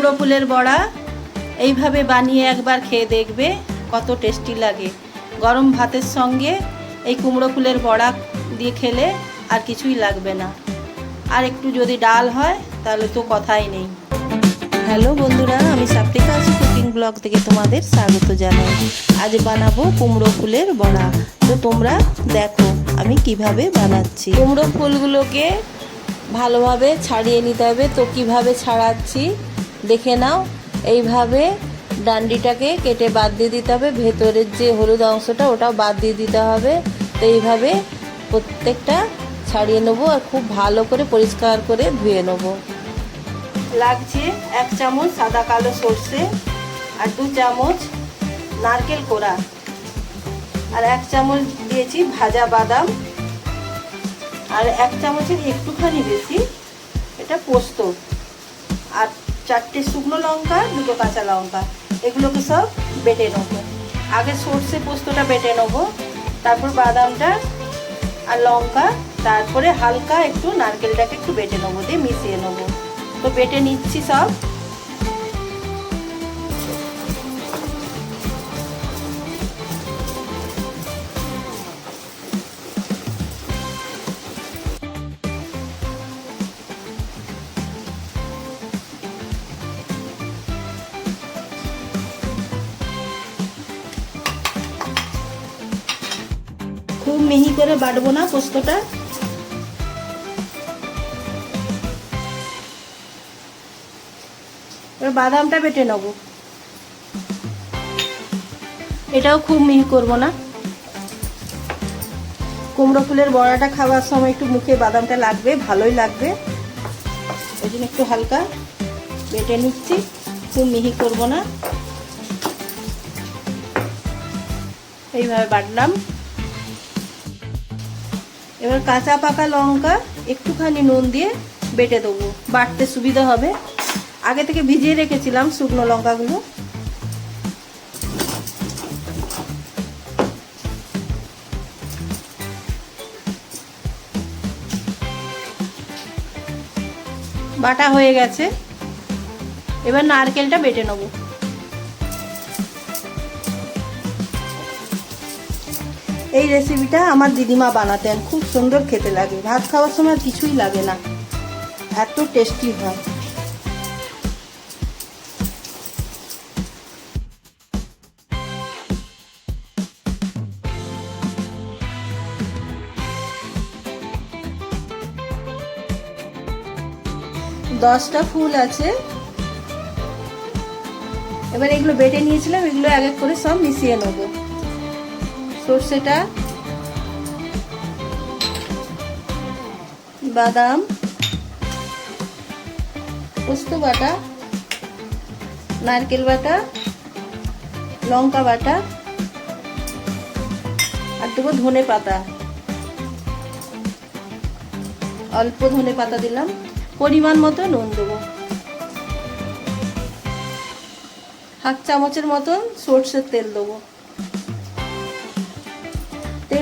কুমড়ো ফুলের বড়া, এইভাবে বানিয়ে একবার খেয়ে দেখবে কত টেস্টি লাগে। গরম ভাতের সঙ্গে এই কুমড়ো ফুলের বড়া দিয়ে খেলে আর কিছুই লাগবে না। আর একটু যদি ডাল হয়, তাহলে তো কথাই নেই। হ্যালো বন্ধুরা, আমি সাপ্তিকা আছি কুকিং ব্লগ থেকে তোমাদের স্বাগত জানাই। আজ বানাবো কুমড়ো ফুলের বড়া। তো তোমরা দেখো আমি কীভাবে বানাচ্ছি। কুমড়ো ফুলগুলোকে ভালোভাবে ছাড়িয়ে নিতে হবে। তো কীভাবে ছাড়াচ্ছি? দেখে নাও। এইভাবে ডান্ডিটাকে কেটে বাদ দিয়ে দিতে হবে। ভেতরের যে হলুদ অংশটা, ওটাও বাদ দিয়ে দিতে হবে। তো এইভাবে প্রত্যেকটা ছাড়িয়ে নেব আর খুব ভালো করে পরিষ্কার করে ধুয়ে নেব। লাগছে এক চামচ সাদা কালো সর্ষে আর দু চামচ নারকেল কোড়া। আর এক চামচ দিয়েছি ভাজা বাদাম। আর এক চামচের একটুখানি বেশি এটা পোস্ত। চারটে শুকনো লঙ্কা, দুটো কাঁচা লঙ্কা, এগুলোকে সব বেটে নেব। আগে সর্ষে পোস্তটা বেটে নেব, তারপর বাদামটা আর লঙ্কা, তারপরে হালকা একটু নারকেলটাকে একটু বেটে নেব, দিয়ে মিশিয়ে নেব। তো বেটে নিচ্ছি সব। খুব মিহি করে বাটবো না পোস্তটা। এবার বাদামটা বেটে নেব। এটাও খুব মিহি করব না। কুমড়ো ফুলের বড়াটা খাওয়ার সময় একটু মুখে বাদামটা লাগবে, ভালোই লাগবে। ওই জন্য একটু হালকা বেটে নিচ্ছি, খুব মিহি করব না। এইভাবে বাটলাম। এবার কাঁচা পাকা লঙ্কা একটুখানি নুন দিয়ে বেটে দেবো। বাটতে সুবিধা হবে। আগে থেকে ভিজিয়ে রেখেছিলাম শুকনো লঙ্কাগুলো। বাটা হয়ে গেছে। এবার নারকেলটা বেটে নেব। এই রেসিপিটা আমার দিদিমা বানাতেন। খুব সুন্দর খেতে লাগে। ভাত খাওয়ার সময় কিছুই লাগে না। এত টেস্টি হয়। দশটা ফুল আছে। এবার এগুলো বেটে নিয়েছিলাম। এগুলো এক এক করে সব মিশিয়ে নেব। সর্ষেটা, বাদাম, পোস্ত বাটা, নারকেল বাটা, লঙ্কা বাটা, আর দেবো ধনে পাতা। অল্প ধনে পাতা দিলাম, পরিমাণ মতো নুন দেবো। হাফ চামচের মতন সর্ষের তেল দেবো।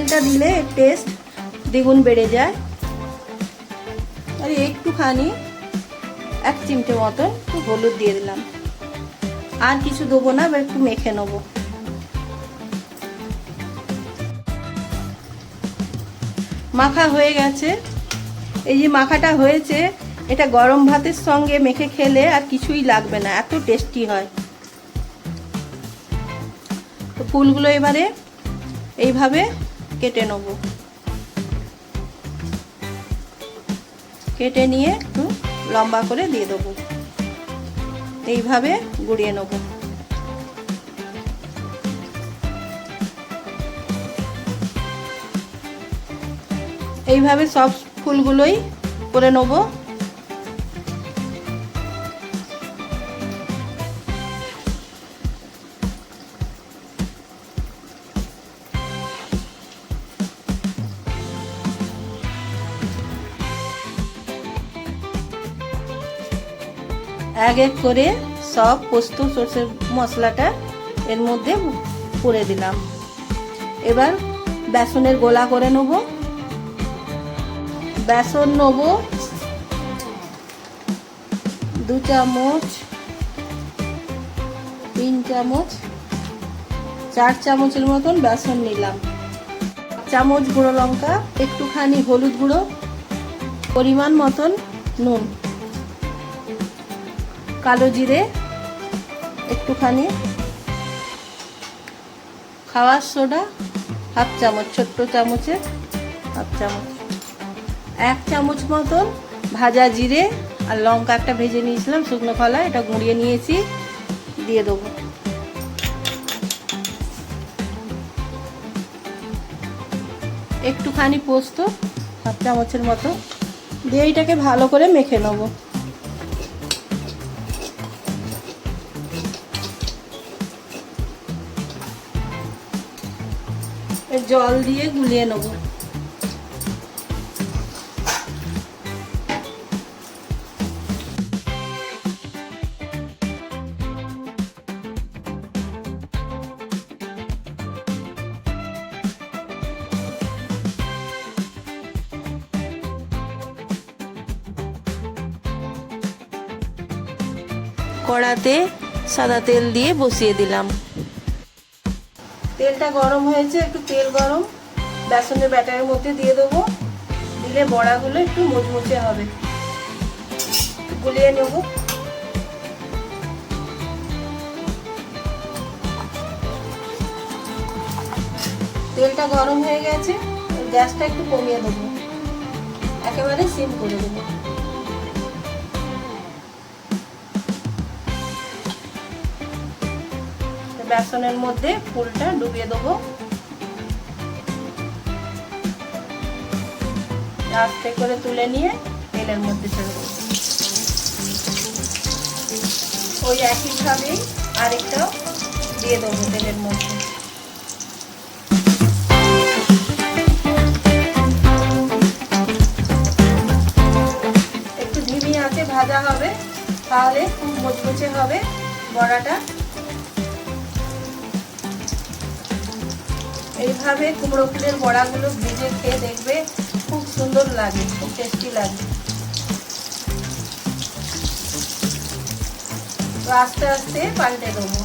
তেলটা দিলে টেস্ট দ্বিগুণ বেড়ে যায়। আর একটুখানি এক চিমটে মতন হলুদ দিয়ে দিলাম। আর কিছু দেবো না, এবার একটু মেখে নেব। মাখা হয়ে গেছে। এই যে মাখাটা হয়েছে, এটা গরম ভাতের সঙ্গে মেখে খেলে আর কিছুই লাগবে না, এত টেস্টি হয়। তো ফুলগুলো এবারে এইভাবে কেটে নেব। কেটে নিয়ে একটু লম্বা করে দিয়ে দেবো। এইভাবে গুড়িয়ে নেব। এইভাবে সব ফুলগুলোই করে নেব। এক এক করে সব পোস্ত সর্ষের মশলাটা এর মধ্যে পুরে দিলাম। এবার বেসনের গোলা করে নেব। বেসন নেব দু চামচ, তিন চামচ, চার চামচের মতন বেসন নিলাম। চামচ গুঁড়ো লঙ্কা, একটুখানি হলুদ গুঁড়ো, পরিমাণ মতন নুন। কালো জিরে একটুখানি, খাওয়ার সোডা, হাফ চামচ, ছোট্ট চামচের হাফ চামচ, এক চামচ মতন ভাজা জিরে আর লঙ্কা একটা ভেজে নিয়েছিলাম, শুকনো কলা এটা গুঁড়িয়ে নিয়েছি, দিয়ে দেবো। একটুখানি পোস্ত, হাফ চামচের মতো, দিয়ে এইটাকে ভালো করে মেখে নেব। জল দিয়ে গুলিয়ে নেব। কড়াতে সাদা তেল দিয়ে বসিয়ে দিলাম। তেলটা গরম হয়েছে, একটু তেল গরম। বেসনের ব্যাটারের মধ্যে দিয়ে দেবো। দিলে বড়াগুলো একটু মুচমুচে হবে। গুলিয়ে নেব। তেলটা গরম হয়ে গেছে, গ্যাসটা একটু কমিয়ে দেবো। একেবারে সিম করে দেবো। বেসনের মধ্যে ফুলটা ডুবিয়ে দেবো। আস্তে করে তুলে নিয়ে তেলের মধ্যে ছেড়ে ওই একইভাবেই আরেকটাও দিয়ে দেবো তেলের মধ্যে। একটু ভাজা হবে, তাহলে খুব মুচমুচে হবে, বড়াটা। এইভাবে কুমড়ো ফুলের বড়াগুলো ভেজে খেয়ে দেখবে খুব সুন্দর লাগে, খুব টেস্টি লাগে। তো আস্তে আস্তে পাল্টে দেবো।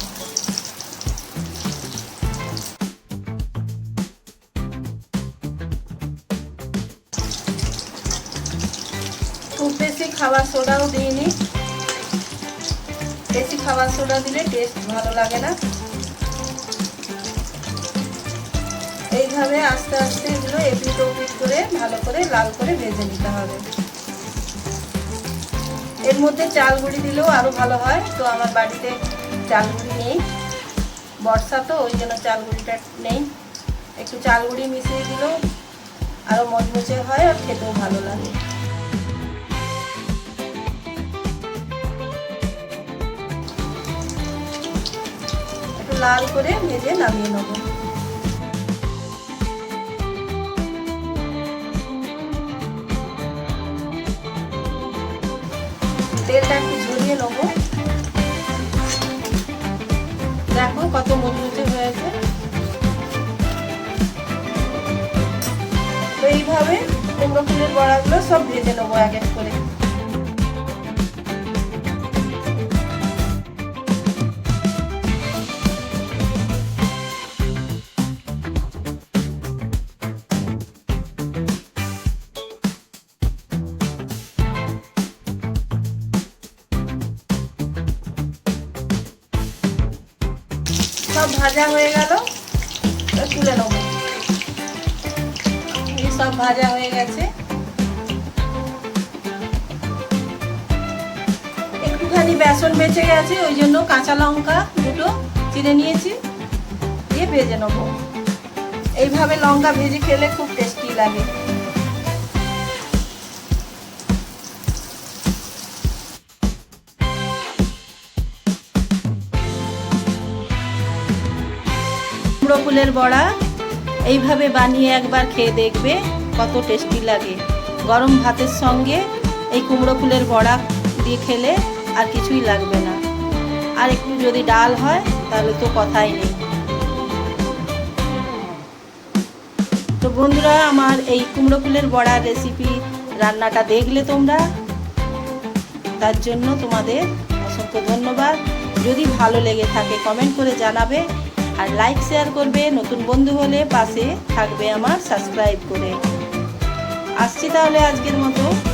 খুব বেশি খাবার সোডাও দিইনি। বেশি খাবার সোডা দিলে টেস্ট ভালো লাগে না। এইভাবে আস্তে আস্তে এগুলো এপিট ওপিট করে, ভালো করে লাল করে ভেজে নিতে হবে। এর মধ্যে চাল গুঁড়ি দিলেও আরও ভালো হয়। তো আমার বাড়িতে চাল গুঁড়ি নেই। বর্ষা তো, ওই জন্য চাল গুঁড়িটা নেই। একটু চাল গুঁড়ি মিশিয়ে দিলেও আরও মচমচে হয় আর খেতেও ভালো লাগে। একটু লাল করে ভেজে নামিয়ে নেব। তেলটা একটু ঝরিয়ে নেব। দেখো কত মুচমুচে হয়েছে। তো এইভাবে কুমড়ো ফুলের বড়াগুলো সব ভেজে নেব এক এক করে। সব ভাজা হয়ে গেল। তুলে নেব। সব ভাজা হয়ে গেছে। একটুখানি বেসন বেঁচে গেছে, ওই জন্য কাঁচা লঙ্কা দুটো চিড়ে নিয়েছি, দিয়ে ভেজে নেব। এইভাবে লঙ্কা ভেজে খেলে খুব টেস্টি লাগে। কুমড়ো ফুলের বড়া। এইভাবে বানিয়ে একবার খেয়ে দেখবে কত টেস্টি লাগে। গরম ভাতের সঙ্গে এই কুমড়ো ফুলের বড়া দিয়ে খেলে আর কিছুই লাগবে না। আর একটু যদি ডাল হয়, তাহলে তো কথাই নেই। তো বন্ধুরা, আমার এই কুমড়ো ফুলের বড়ার রেসিপি রান্নাটা দেখলে তোমরা। তার জন্য তোমাদের অসংখ্য ধন্যবাদ। যদি ভালো লেগে থাকে কমেন্ট করে জানাবে। আর লাইক, শেয়ার করবে, নতুন বন্ধু হলে পাশে থাকবে আমার সাবস্ক্রাইব করে। আসছি তাহলে আজকের মতো।